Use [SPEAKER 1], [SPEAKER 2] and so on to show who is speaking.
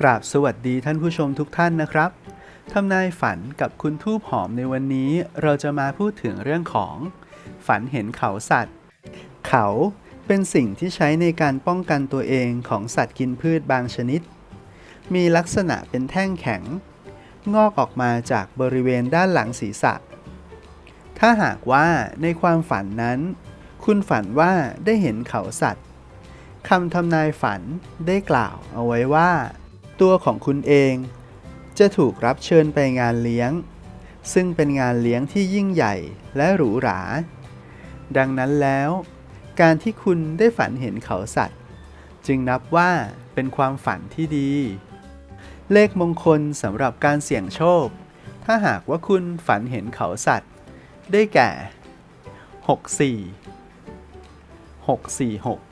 [SPEAKER 1] กราบสวัสดีท่านผู้ชมทุกท่านนะครับทำนายฝันกับคุณทูบหอมในวันนี้ เราจะมาพูดถึงเรื่องของ ฝันเห็นเขาสัตว์ เขาเป็นสิ่งที่ใช้ในการป้องกันตัวเองของสัตว์กินพืชบางชนิด มีลักษณะเป็นแท่งแข็ง งอกออกมาจากบริเวณด้านหลังศีรษะ ถ้าหากว่าในความฝันนั้น คุณฝันว่าได้เห็นเขาสัตว์คำทำนายฝันได้กล่าวเอาไว้ว่า ตัวของคุณเอง จะถูกรับเชิญไปงานเลี้ยง ซึ่งเป็นงานเลี้ยงที่ยิ่งใหญ่และหรูหรา ดังนั้นแล้ว การที่คุณได้ฝันเห็นเขาสัตว์ จึงนับว่าเป็นความฝันที่ดี เลขมงคลสำหรับการเสี่ยงโชค ถ้าหากว่าคุณฝันเห็นเขาสัตว์ ได้แก่ 64 646